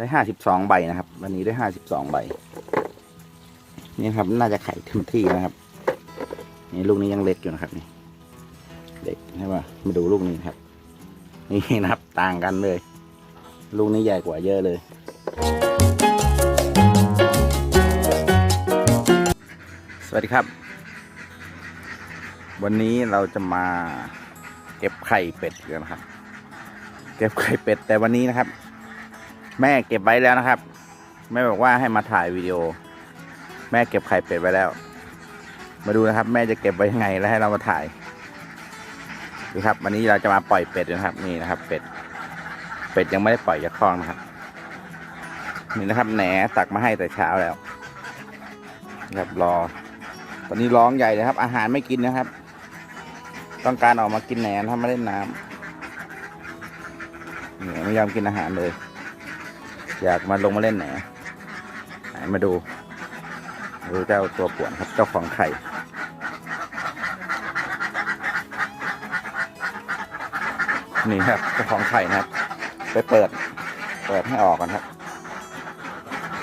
ได้ห้าสิบสองใบนะครับ วันนี้ได้ห้าสิบสองใบ นี่ครับ น่าจะไข่เต็มที่นะครับ นี่ลูกนี้ยังเล็กอยู่นะครับนี่ เด็กใช่ปะมาดูลูกนี้ครับ นี่นะครับต่างกันเลย ลูกนี้ใหญ่กว่าเยอะเลย สวัสดีครับ วันนี้เราจะมาเก็บไข่เป็ดกันนะครับ เก็บไข่เป็ดแต่วันนี้นะครับ แม่เก็บไว้แล้วนะครับ แม่บอกว่าให้มาถ่ายวิดีโอ แม่เก็บไข่เป็ดไว้แล้ว มาดูนะครับ แม่จะเก็บไว้ยังไงแล้วให้เรามาถ่ายดูครับ วันนี้เราจะมาปล่อยเป็ดนะครับ นี่นะครับ เป็ด เป็ดยังไม่ได้ปล่อยจากคลองนะครับ นี่นะครับแหนตักมาให้แต่เช้าแล้วนะครับรอ ตอนนี้ร้องใหญ่เลยครับ อาหารไม่กินนะครับ ต้องการออกมากินแหนนถ้าไม่เล่นน้ำเนี่ยไม่ยอมกินอาหารเลย อยากมาลงมาเล่นแหนไหนมาดูดูเจ้าตัวป่วนครับเจ้าของไข่นี่ครับเจ้าของไข่นะครับ ไปเปิด เปิดให้ออกกันครับ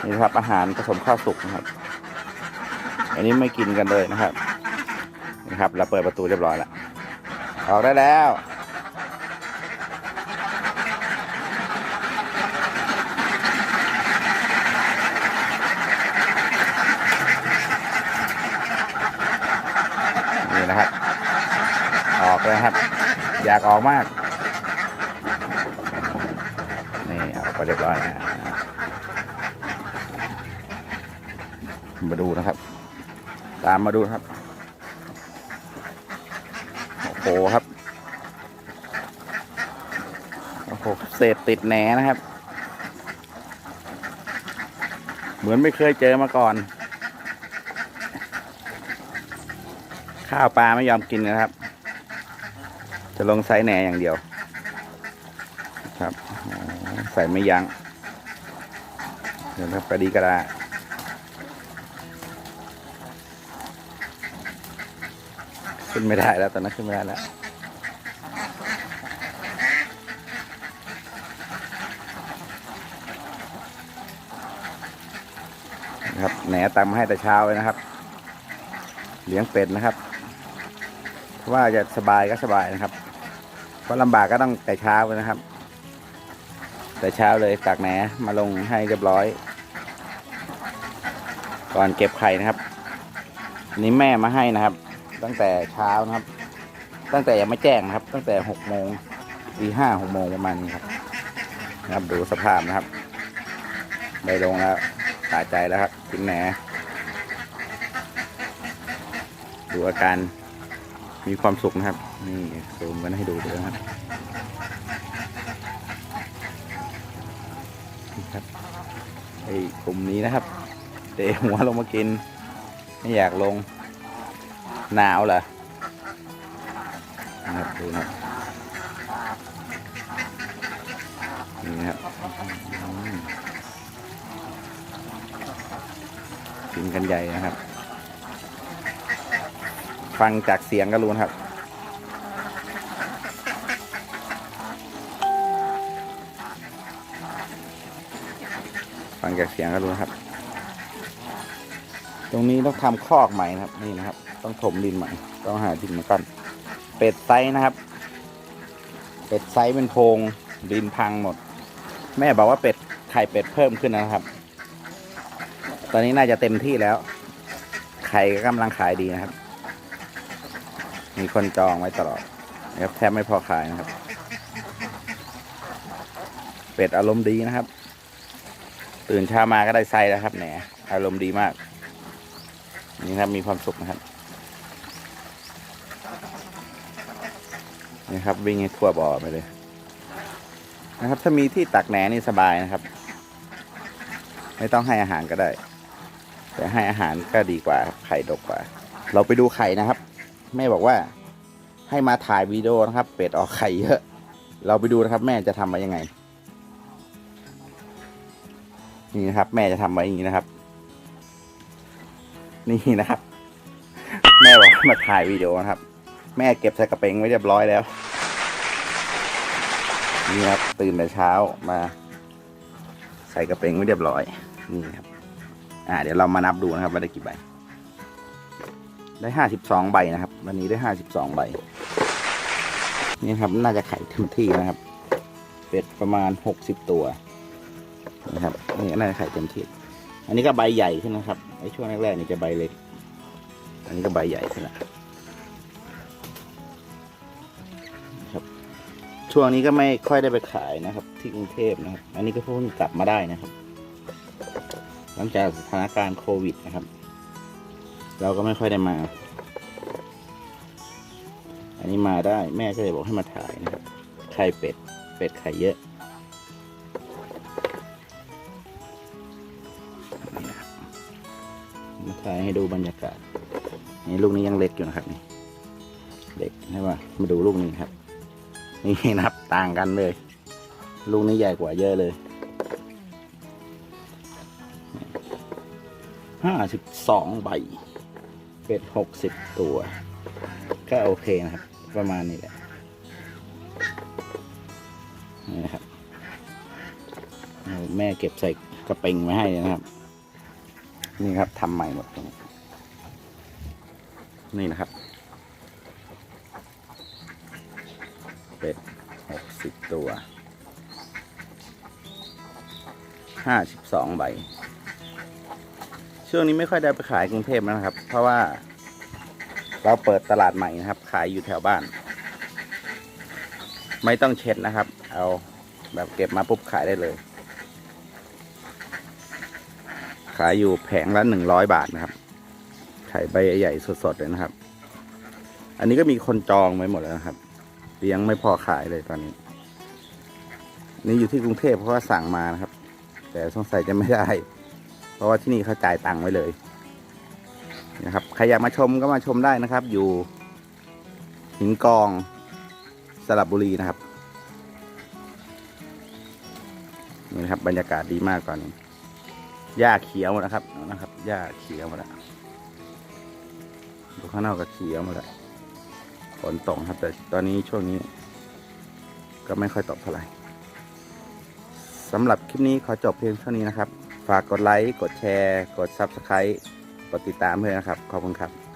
นี่ครับอาหารผสมข้าวสุกนะครับ อันนี้ไม่กินกันเลยนะครับ นะครับ เราเปิดประตูเรียบร้อยแล้วออกได้แล้ว นี่นะครับ อกเลยครับ อยากออกมาก นี่ออกไปเรียบร้อยนะมาดูนะครับ ตามมาดูครับ โอ้โหครับ โอ้โหเศษติดแหนนะครับ เหมือนไม่เคยเจอมาก่อน ข้าวปลาไม่ยอมกินนะครับ จะลงไซส์แหนอย่างเดียว ครับใส่ไม่ยัง้งเดี๋ยวครับกระดีกระดาขึ้นไม่ได้แล้วตอนนั้นขึ้นไม่ได้แล้วนะครับแหนตามให้แต่เช้าเลยนะครับ เลี้ยงเป็ดนะครับเพราะว่าจะสบายก็สบายนะครับ เพราะลำบากก็ต้องแต่เช้าเลยนะครับ แต่เช้าเลยตากแหนมาลงให้เรียบร้อย ก่อนเก็บไข่นะครับนนี้แม่มาให้นะครับ ตั้งแต่เช้านะครับ ตั้งแต่ยังไม่แจ้งนะครับ ตั้งแต่หกโมงตีห้าหกโมงประมาณนี้ครับนะครับดูสภาพนะครับได้ลงแล้วตาใจแล้วครับกินแหนดูอาการ มีความสุขนะครับ นี่ซูมกันให้ดูด้วยครับนี่ครับไอ้กลุ่มนี้นะครับเตะหัวลงมากิน ไม่อยากลง หนาวเหรอนะครับดูนะนี่นะครับกินกันใหญ่นะครับ ฟังจากเสียงก็รู้นะครับ ฟังจากเสียงก็รู้นะครับ ตรงนี้ต้องทำคอกใหม่นะครับนี่นะครับ ต้องถมดินใหม่ ต้องหาดินมากันเป็ดไซส์นะครับ เป็ดไซส์เป็นโพงดินพังหมด แม่บอกว่าเป็ดไข่เป็ดเพิ่มขึ้นนะครับ ตอนนี้น่าจะเต็มที่แล้ว ไข่ก็กำลังขายดีนะครับ มีคนจองไว้ตลอดนะครับแทบไม่พอขายนะครับ เป็ดอารมณ์ดีนะครับ ตื่นเช้ามาก็ได้ไซแล้วครับแหนอารมณ์ดีมาก นี่ครับมีความสุขนะครับนี่ครับวิ่งให้ทั่วบ่อไปเลย นะครับ ถ้ามีที่ตักแหนนี่สบายนะครับ ไม่ต้องให้อาหารก็ได้ แต่ให้อาหารก็ดีกว่าไข่ดกกว่า เราไปดูไข่นะครับ แม่บอกว่าให้มาถ่ายวีดีโอนะครับ เป็ดออกไข่เยอะ เราไปดูนะครับ แม่จะทำมายังไง นี่นะครับ แม่จะทำไว้อย่างนี้นะครับ นี่นะครับ แม่บอกมาถ่ายวีดีโอนะครับ แม่เก็บใส่กระเป๋งไว้เรียบร้อยแล้ว นี่ครับ ตื่นแต่เช้ามา ใส่ส่กระเป๋งไว้เรียบร้อย นี่ครับ อ่า เดี๋ยวเรามานับดูนะครับว่าได้กี่ใบ ได้ห้าสิบสองใบนะครับ วันนี้ได้ห้าสิบสองใบ นี่ครับน่าจะไข่เต็มที่นะครับ เป็ดประมาณหกสิบตัวนะครับนี่น่าจะไข่เต็มที่ อันนี้ก็ใบใหญ่ขึ้นนะครับไอ้ช่วงแรกๆนี่จะใบเล็ก อันนี้ก็ใบใหญ่ขึ้นแล้วครับ ช่วงนี้ก็ไม่ค่อยได้ไปขายนะครับ ที่กรุงเทพนะครับ อันนี้ก็เพิ่งกลับมาได้นะครับ หลังจากสถานการณ์โควิดนะครับ เราก็ไม่ค่อยได้มา อันนี้มาได้แม่ก็เลยบอกให้มาถ่ายนะครับไข่เป็ด เป็ดไข่เยอะมาถ่ายให้ดูบรรยากาศ นี่ลูกนี้ยังเล็กอยู่นะครับนี่ เล็กใช่ป่ะมาดูลูกนี้ครับ นี่นับต่างกันเลย ลูกนี้ใหญ่กว่าเยอะเลยห้าสิบสองใบ เป็ดหกสิบตัว ก็โอเคนะครับ ประมาณนี้แหละ นี่นะครับ แม่เก็บใส่กระเป๋งไว้ให้นะครับ นี่ครับทำใหม่หมด นี้นี่นะครับ เป็ดหกสิบตัวห้าสิบสองใบ ช่วงนี้ไม่ค่อยได้ไปขายกรุงเทพนะครับ เพราะว่าเราเปิดตลาดใหม่นะครับ ขายอยู่แถวบ้าน ไม่ต้องเช็ดนะครับ เอาแบบเก็บมาปุ๊บขายได้เลย ขายอยู่แผงละหนึ่งร้อยบาทนะครับไข่ใบใหญ่ๆสดๆเลยนะครับ อันนี้ก็มีคนจองไว้หมดแล้วนะครับเลี้ยงไม่พอขายเลยตอนนี้ นี่อยู่ที่กรุงเทพเพราะว่าสั่งมานะครับ แต่สงสัยจะไม่ได้ เพราะว่าที่นี่เขาจ่ายตังค์ไว้เลยนะครับใครอยากมาชมก็มาชมได้นะครับ อยู่หินกองสระบบุรีนะครับนี่นะครับ บรรยากาศดีมากตอนนี้หญ้าเขียวหมดนะครับนะครับหญ้าเขียวหมดแล้วดูข้างนอกก็เขียวหมดแล้วฝนตกครับ แต่ตอนนี้ช่วงนี้ ก็ไม่ค่อยตกเท่าไหร่สำหรับคลิปนี้ขอจบเพียงเท่านี้นะครับ ฝากกดไลค์ กดแชร์ กด Subscribe กดติดตามเพื่อนนะครับ ขอบคุณครับ